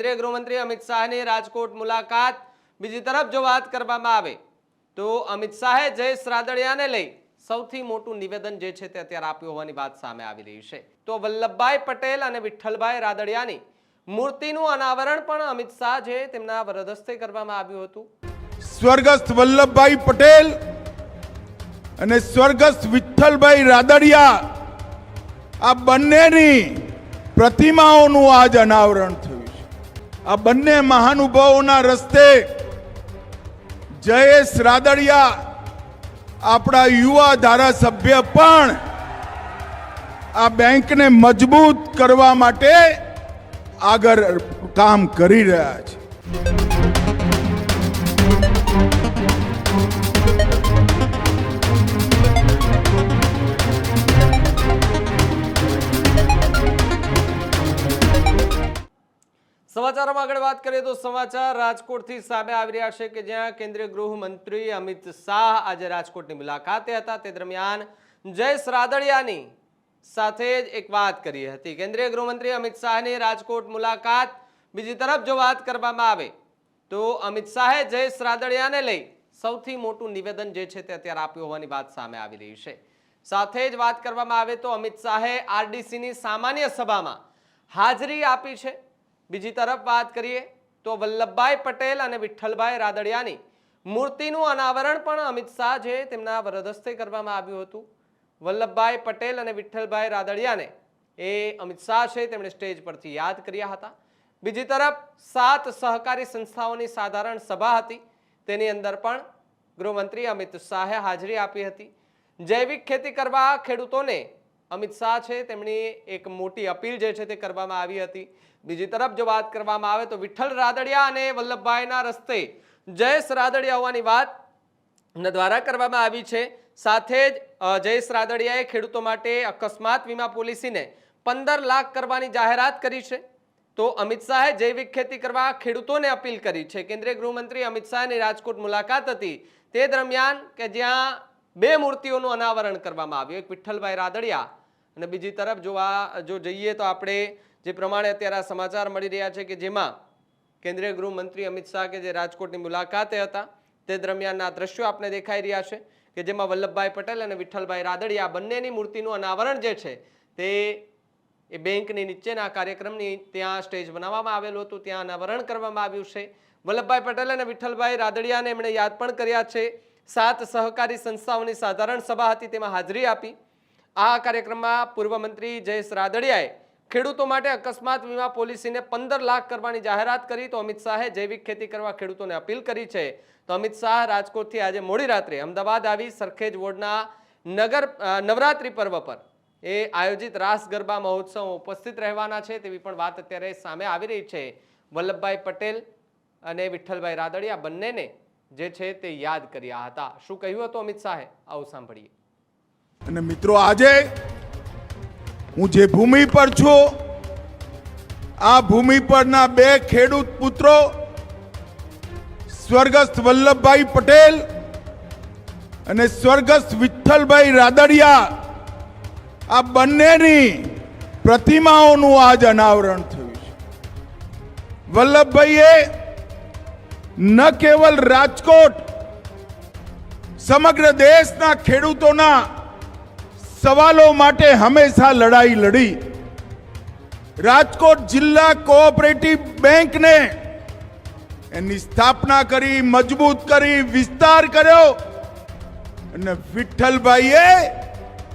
કેન્દ્રીય ગૃહમંત્રી અમિત શાહની રાજકોટ મુલાકાત બીજી તરફ જો વાત કરવામાં આવે, તો અમિત શાહે જયેશ રાદડિયાને લઈ સૌથી મોટું નિવેદન જે છે તે અત્યારે આપ્યું હોવાની વાત સામે આવી રહી છે. તો વલ્લભભાઈ પટેલ અને વિઠ્ઠલભાઈ રાદડિયાની મૂર્તિનું અનાવરણ પણ અમિત શાહ જે તેમના વરદસ્તે કરવામાં આવ્યું હતું. સ્વર્ગસ્થ વલ્લભભાઈ પટેલ અને સ્વર્ગસ્થ વિઠ્ઠલભાઈ રાદડિયા આ બંનેની પ્રતિમાઓનું આજ અનાવરણ થયું. આ બંને મહાનુભાવોના રસ્તે જયેશ રાદડિયા આપણા યુવા ધારાસભ્ય પણ આ બેંકને મજબૂત કરવા માટે આગળ કામ કરી રહ્યા છે. સમાચારોમાં આગળ વાત કરીએ તો સમાચાર રાજકોટથી સામે આવી રહ્યા છે કે જ્યાં કેન્દ્રીય ગૃહમંત્રી અમિત શાહ આજે રાજકોટની મુલાકાતે હતા. તે દરમિયાન જયેશ રાદડિયાની સાથે જ એક વાત કરી હતી. કેન્દ્રીય ગૃહમંત્રી અમિત શાહની રાજકોટ મુલાકાત બીજી તરફ જો વાત કરવામાં આવે તો અમિત શાહે જયેશ રાદડિયાને લઈ સૌથી મોટું નિવેદન જે છે તે અત્યારે આપ્યું હોવાની વાત સામે આવી રહી છે. સાથે જ વાત કરવામાં આવે તો અમિત શાહે આરડીસીની સામાન્ય સભામાં હાજરી આપી છે. બીજી તરફ વાત કરીએ તો વલ્લભભાઈ પટેલ અને વિઠ્ઠલભાઈ રાદડિયાની મૂર્તિનું અનાવરણ પણ અમિત શાહ છે તેમના વરદસ્તે કરવામાં આવ્યું હતું. વલ્લભભાઈ પટેલ અને વિઠ્ઠલભાઈ રાદડિયાને એ અમિત શાહ છે તેમણે સ્ટેજ પરથી યાદ કર્યા હતા. બીજી તરફ સાત સહકારી સંસ્થાઓની સાધારણ સભા હતી. તેની અંદર પણ ગૃહમંત્રી અમિત શાહે હાજરી આપી હતી. જૈવિક ખેતી કરવા ખેડૂતોને અમિત શાહ છે, તેમની એક મોટી અપીલ જે છે તે કરવામાં આવી હતી. બીજી તરફ જો વાત કરવામાં આવે તો વિઠ્ઠલ રાદડિયા અને વલ્લભભાઈના રસ્તે જયેશ રાદડિયા હોવાની વાત દ્વારા કરવામાં આવી છે. સાથે જ જયેશ રાદડિયાએ ખેડૂતો માટે અકસ્માત વીમા પોલિસીને પંદર લાખ કરવાની જાહેરાત કરી છે. તો અમિત શાહે જૈવિક ખેતી કરવા ખેડૂતોને અપીલ કરી છે. કેન્દ્રીય ગૃહમંત્રી અમિત શાહની રાજકોટ મુલાકાત હતી તે દરમિયાન કે જ્યાં બે મૂર્તિઓનું અનાવરણ કરવામાં આવ્યું. એક વિઠ્ઠલભાઈ રાદડિયા અને બીજી તરફ જો આ, જો જઈએ તો આપણે જે પ્રમાણે અત્યારે આ સમાચાર મળી રહ્યા છે કે જેમાં કેન્દ્રીય ગૃહમંત્રી અમિત શાહ કે જે રાજકોટની મુલાકાતે હતા, તે દરમિયાનના દ્રશ્યો આપને દેખાઈ રહ્યા છે કે જેમાં વલ્લભભાઈ પટેલ અને વિઠ્ઠલભાઈ રાદડિયા બંનેની મૂર્તિનું અનાવરણ જે છે, તે એ બેંકની નીચેના કાર્યક્રમની ત્યાં સ્ટેજ બનાવવામાં આવેલું હતું, ત્યાં અનાવરણ કરવામાં આવ્યું છે. વલ્લભભાઈ પટેલ અને વિઠ્ઠલભાઈ રાદડિયાને એમણે યાદ પણ કર્યા છે. સાત સહકારી સંસ્થાઓની સાધારણ સભા હતી, તેમાં હાજરી આપી. આ કાર્યક્રમમાં પૂર્વ મંત્રી જયેશ રાદડિયાએ ખેડૂતો માટે અકસ્માત વીમા પોલિસીને પંદર લાખ કરવાની જાહેરાત કરી. તો અમિત શાહે જૈવિક ખેતી કરવા ખેડૂતોને અપીલ કરી છે. તો અમિત શાહ રાજકોટથી આજે મોડી રાત્રે અમદાવાદ આવી સરખેજ વોર્ડના નગર નવરાત્રિ પર્વ પર એ આયોજિત રાસ ગરબા મહોત્સવ ઉપસ્થિત રહેવાના છે તેવી પણ વાત અત્યારે સામે આવી રહી છે. વલ્લભભાઈ પટેલ અને વિઠ્ઠલભાઈ રાદડિયા બંનેને જે છે તે યાદ કર્યા હતા. શું કહ્યું હતું અમિત શાહે? આવું સાંભળીએ. અને મિત્રો, આજે હું જે ભૂમિ પર છું, આ ભૂમિ પરના બે ખેડૂત પુત્રો, સ્વર્ગસ્થ વલ્લભભાઈ પટેલ અને સ્વર્ગસ્થ વિઠ્ઠલભાઈ રાદડિયા, આ બંનેની પ્રતિમાઓનું આજ અનાવરણ થયું છે. વલ્લભભાઈએ ન કેવલ રાજકોટ, સમગ્ર દેશના ખેડૂતોના સવાલો માટે હંમેશા લડાઈ લડી. રાજકોટ જિલ્લા કોઓપરેટિવ બેંકને એની સ્થાપના કરી, મજબૂત કરી, વિસ્તાર કર્યો. અને વિઠ્ઠલભાઈએ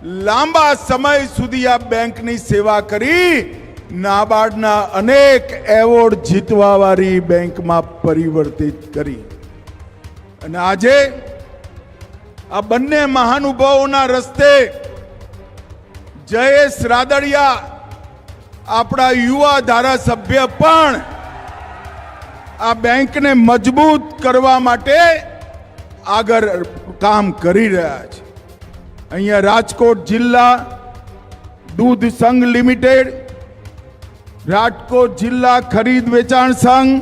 લાંબા સમય સુધી આ બેંકની સેવા કરી. નાબાર્ડના અનેક એવોર્ડ જીતવાવાળી બેંકમાં પરિવર્તિત કરી. અને આજે આ બંને મહાનુભાવોના રસ્તે જયેશ રાદડિયા, આપણા યુવા ધારાસભ્ય પણ આ બેંકને મજબૂત કરવા માટે આગળ કામ કરી રહ્યા છે. અહીંયા રાજકોટ જિલ્લા દૂધ સંઘ લિમિટેડ, રાજકોટ જિલ્લા ખરીદ વેચાણ સંઘ,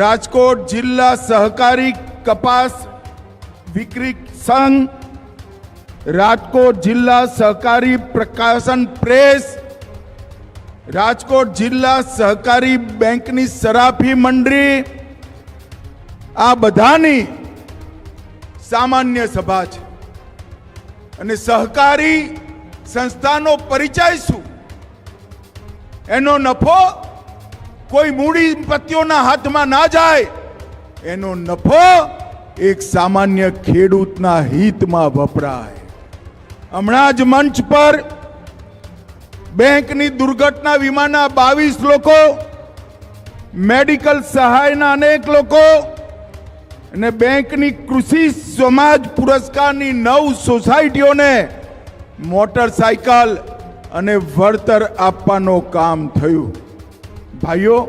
રાજકોટ જિલ્લા સહકારી કપાસ વિક્રી સંઘ રાજકોટ જિલ્લા સહકારી પ્રકાશન પ્રેસ, રાજકોટ જિલ્લા સહકારી બેંકની સરાફી મંડળી, આ બધાની સામાન્ય સભા છે. અને સહકારી સંસ્થાનો પરિચય શું? એનો નફો કોઈ મૂડીપતિઓના હાથમાં ના જાય, એનો નફો એક સામાન્ય ખેડૂતના હિતમાં વપરાય. હમણાં જ મંચ પર બેંકની દુર્ઘટના વીમાના બાવીસ લોકો, મેડિકલ સહાયના અનેક લોકો અને બેંકની કૃષિ સમાજ પુરસ્કારની નવ સોસાયટીઓને મોટરસાયકલ અને વળતર આપવાનું કામ થયું. ભાઈઓ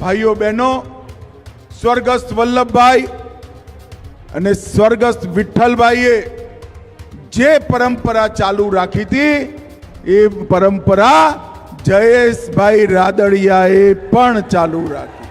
ભાઈઓ બહેનો, સ્વર્ગસ્થ વલ્લભભાઈ અને સ્વર્ગસ્થ વિઠ્ઠલભાઈએ જે પરંપરા ચાલુ રાખી હતી એ પરંપરા જયેશભાઈ રાદડિયાએ પણ ચાલુ રાખી.